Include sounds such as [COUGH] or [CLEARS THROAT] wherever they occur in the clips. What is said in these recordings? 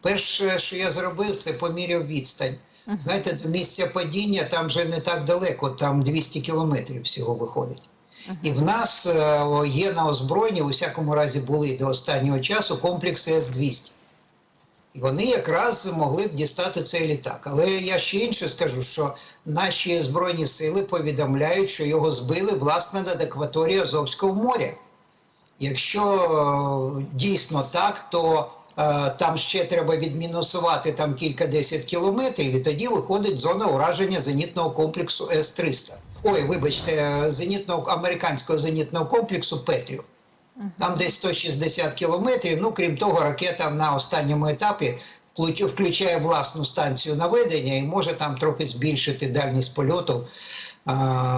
Перше, що я зробив, це поміряв відстань. Знаєте, до місця падіння там вже не так далеко, там 200 кілометрів всього виходить. І в нас е, є на озброєнні, у всякому разі були до останнього часу комплекси С-200. І вони якраз могли б дістати цей літак. Але я ще інше скажу, що наші збройні сили повідомляють, що його збили власне над акваторією Азовського моря. Якщо е, дійсно так, то там ще треба відмінусувати там кілька десять кілометрів, і тоді виходить зона ураження зенітного комплексу С-300. Ой, вибачте, е, зенітного американського зенітного комплексу Петріо. Там десь 160 кілометрів. Ну, крім того, ракета на останньому етапі вклю- включає власну станцію наведення і може там трохи збільшити дальність польоту,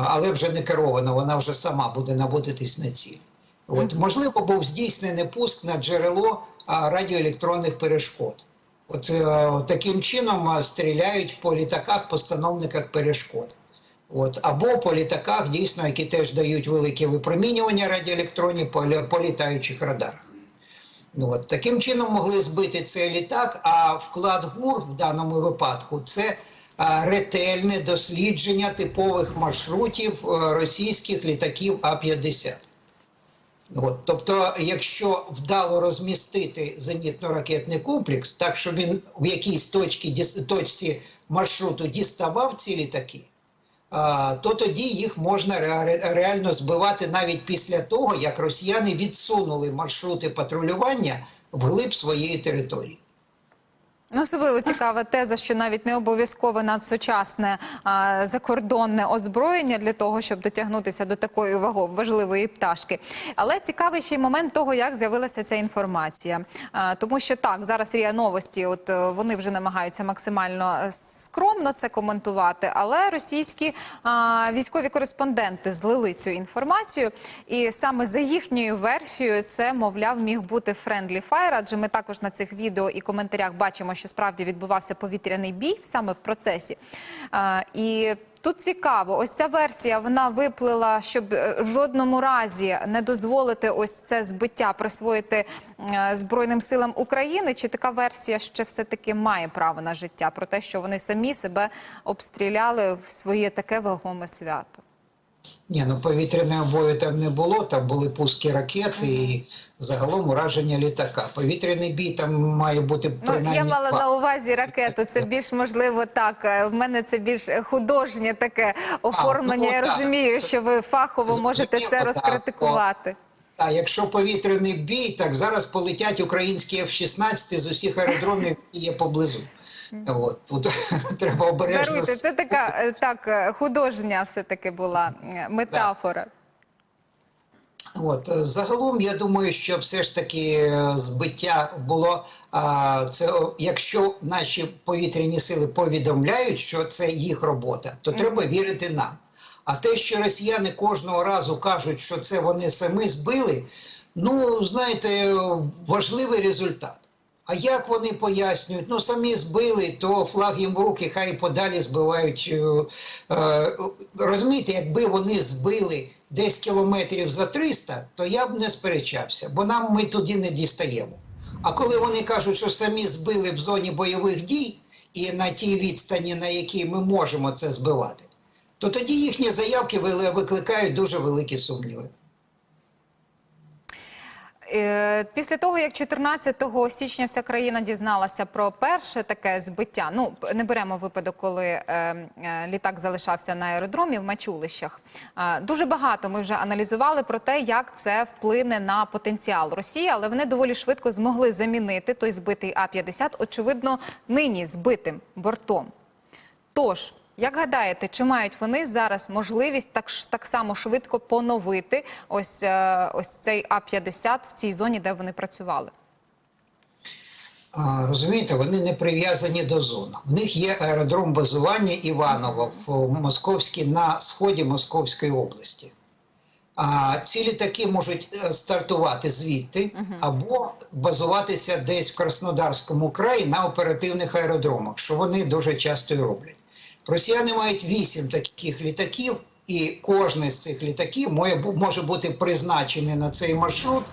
але вже не керовано, вона вже сама буде наводитись на ціль. От, можливо, був здійснений пуск на джерело радіоелектронних перешкод. От е, таким чином стріляють по літаках, постановниках перешкод. От, або по літаках, дійсно, які теж дають велике випромінювання радіоелектронні по, по літаючих радарах. Ну, от, таким чином могли збити цей літак, а вклад ГУР в даному випадку це ретельне дослідження типових маршрутів е, російських літаків А-50. От, тобто, якщо вдало розмістити зенітно-ракетний комплекс, так що він в якійсь точці, точці маршруту діставав ці літаки, то тоді їх можна реально збивати навіть після того, як росіяни відсунули маршрути патрулювання вглиб своєї території. Ну, особливо цікава теза, що навіть не обов'язково надсучасне а, закордонне озброєння для того, щоб дотягнутися до такої ваго- важливої пташки. Але цікавий ще й момент того, як з'явилася ця інформація. А, тому що так, зараз рія новості, от е, вони вже намагаються максимально е, скромно це коментувати, але російські а, військові кореспонденти злили цю інформацію. І саме за їхньою версією це, мовляв, міг бути friendly fire, адже ми також на цих відео і коментарях бачимо, що справді відбувався повітряний бій саме в процесі. І Тут цікаво, ось ця версія вона виплила, щоб е, в жодному разі не дозволити ось це збиття присвоїти е, Збройним силам України. Чи така версія ще все таки має право на життя про те, що вони самі себе обстріляли в своє таке вагоме свято? Ні, ну повітряного бою там не було, там були пуски ракет і загалом ураження літака. Повітряний бій там має бути Ну, я мала на увазі ракету. Це більш можливо так. В мене це більш художнє таке оформлення. ну, я так. розумію, що ви фахово можете це Зрозуміло, розкритикувати. А якщо повітряний бій, так зараз полетять українські F-16 з усіх аеродромів, які є поблизу. От тут [LAUGHS] треба обережно. Даруйте, це така е, так е, художня все таки була метафора. От е, загалом, я думаю, що все ж таки е, збиття було. А це якщо наші повітряні сили повідомляють, що це їх робота, то треба вірити нам. А те, що росіяни кожного разу кажуть, що це вони самі збили, ну знаєте, важливий результат. А як вони пояснюють? Ну самі збили, то флаг їм в руки, хай подалі збивають. е, е, Розумієте, якби вони збили десь кілометрів за 300, то я б не сперечався, бо нам ми туди не дістаємо. А коли вони кажуть, що самі збили в зоні бойових дій і на тій відстані, на якій ми можемо це збивати, то тоді їхні заявки викликають дуже великі сумніви. Е, Після того, як 14 січня вся країна дізналася про перше таке збиття, ну не беремо випадок, коли е, е, літак залишався на аеродромі в Мачулищах. Дуже багато ми вже аналізували про те, як це вплине на потенціал Росії, але вони доволі швидко змогли замінити той збитий А-50, очевидно, нині збитим бортом. Тож, як гадаєте, чи мають вони зараз можливість так, так само швидко поновити ось, е, ось цей А-50 в цій зоні, де вони працювали? Розумієте, вони не прив'язані до зон. В них є аеродром базування Іваново в Московській на сході Московської області. А ці літаки можуть е, стартувати звідти або базуватися десь в Краснодарському краї на оперативних аеродромах, що вони дуже часто і роблять. Росіяни мають вісім таких літаків, і кожен з цих літаків може бути призначений на цей маршрут,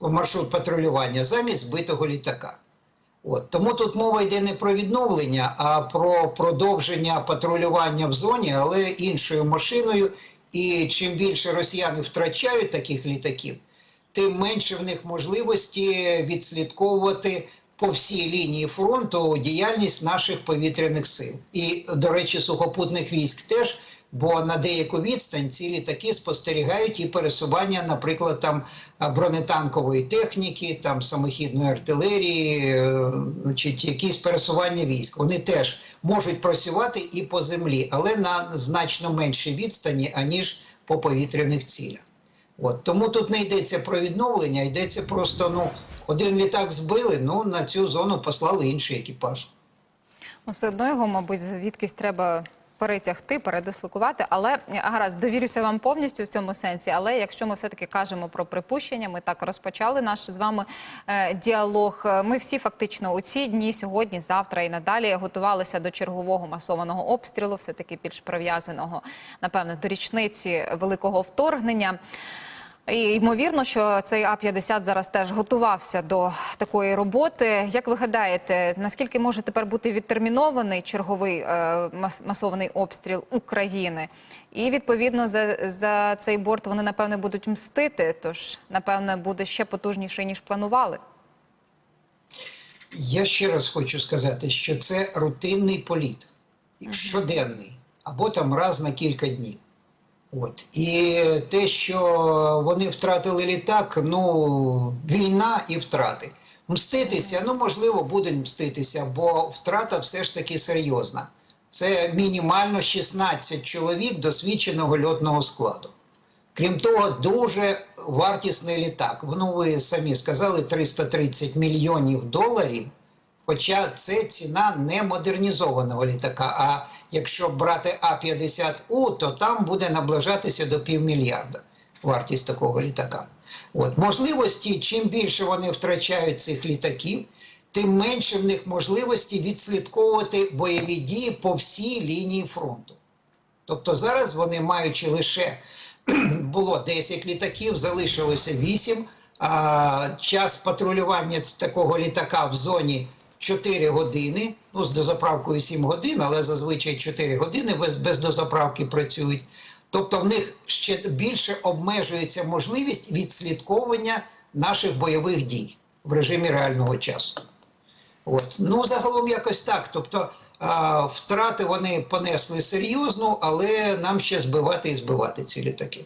маршрут патрулювання замість збитого літака. От тому тут мова йде не про відновлення, а про продовження патрулювання в зоні, але іншою машиною. І чим більше росіяни втрачають таких літаків, тим менше в них можливості відслідковувати по всій лінії фронту діяльність наших повітряних сил. І, до речі, сухопутних військ теж, бо на деяку відстань ці літаки спостерігають і пересування, наприклад, там бронетанкової техніки, там самохідної артилерії, е, значить, якісь пересування військ. Вони теж можуть працювати і по землі, але на значно меншій відстані, аніж по повітряних цілях. От тому тут не йдеться про відновлення, йдеться просто ну один літак збили. Ну на цю зону послали інший екіпаж. Ну, все одно його, мабуть, звідкись треба перетягти, передислокувати. Але е, гаразд, довірюся вам повністю в цьому сенсі. Але якщо ми все-таки кажемо про припущення, ми так розпочали наш з вами е, діалог. Е, Ми всі фактично у ці дні, сьогодні, завтра і надалі готувалися до чергового масованого обстрілу, все таки більш прив'язаного, напевно, до річниці великого вторгнення. І ймовірно, що цей А-50 зараз теж готувався до такої роботи. Як ви гадаєте, наскільки може тепер бути відтермінований черговий е, мас- масований обстріл України? І відповідно за, за цей борт вони напевне будуть мстити. Тож напевне буде ще потужніше ніж планували. Я ще раз хочу сказати, що це рутинний політ, щоденний, або там раз на кілька днів. От. І те, що вони втратили літак, ну, війна і втрати. Мститися, ну, можливо, будуть мститися, бо втрата все ж таки серйозна. Це мінімально 16 чоловік досвідченого льотного складу. Крім того, дуже вартісний літак. Ну, ви самі сказали, 330 мільйонів доларів. Хоча це ціна не модернізованого літака. А якщо брати А-50У, то там буде наближатися до півмільярда вартість такого літака. От можливості, чим більше вони втрачають цих літаків, тим менше в них можливості відслідковувати бойові дії по всій лінії фронту. Тобто зараз вони, маючи лише [CLEARS THROAT] було 10 літаків, залишилося 8. А час патрулювання такого літака в зоні 4 години. Ну, з дозаправкою 7 годин, але зазвичай 4 години без, без дозаправки працюють. Тобто в них ще більше обмежується можливість відслідковування наших бойових дій в режимі реального часу. От. Ну, загалом якось так. Тобто а, втрати вони понесли серйозну, але нам ще збивати і збивати ці літаки.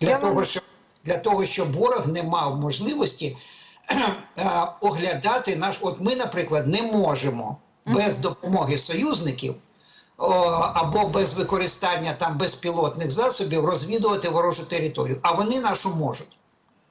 Для, Я того, щоб, для того, щоб ворог не мав можливості [CLEARS THROAT] оглядати наш. От ми, наприклад, не можемо без допомоги союзників о, або без використання там безпілотних засобів розвідувати ворожу територію, а вони нашу можуть.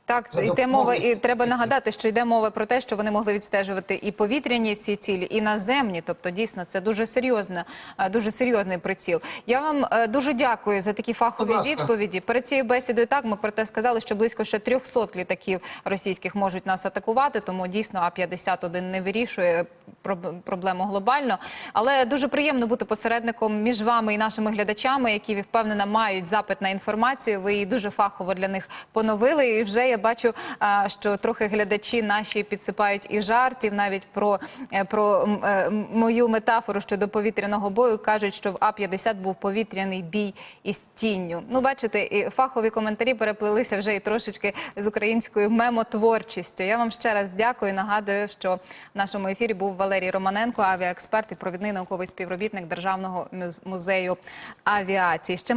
Так, За йде мова, і треба нагадати, що йде мова про те, що вони могли відстежувати і повітряні всі цілі, і наземні. Тобто, дійсно, це дуже серйозна, дуже серйозний приціл. Я вам е, дуже дякую за такі фахові відповіді. Перед цією бесідою так ми про те сказали, що близько ще 300 літаків російських можуть нас атакувати. Тому дійсно А-51 не вирішує проб- проблему глобально. Але дуже приємно бути посередником між вами і нашими глядачами, які впевнена мають запит на інформацію. Ви її дуже фахово для них поновили. І вже я бачу, що трохи глядачі наші підсипають і жартів навіть про, е, про е, мою метафору щодо повітряного бою. кажуть, що в А-50 був повітряний бій із тінню. Ну, бачите, і фахові коментарі переплилися вже і трошечки з українською мемотворчістю. Я вам ще раз дякую. Нагадую, що в нашому ефірі був Валерій Романенко, авіаексперт і провідний науковий співробітник Державного музею авіації. Ще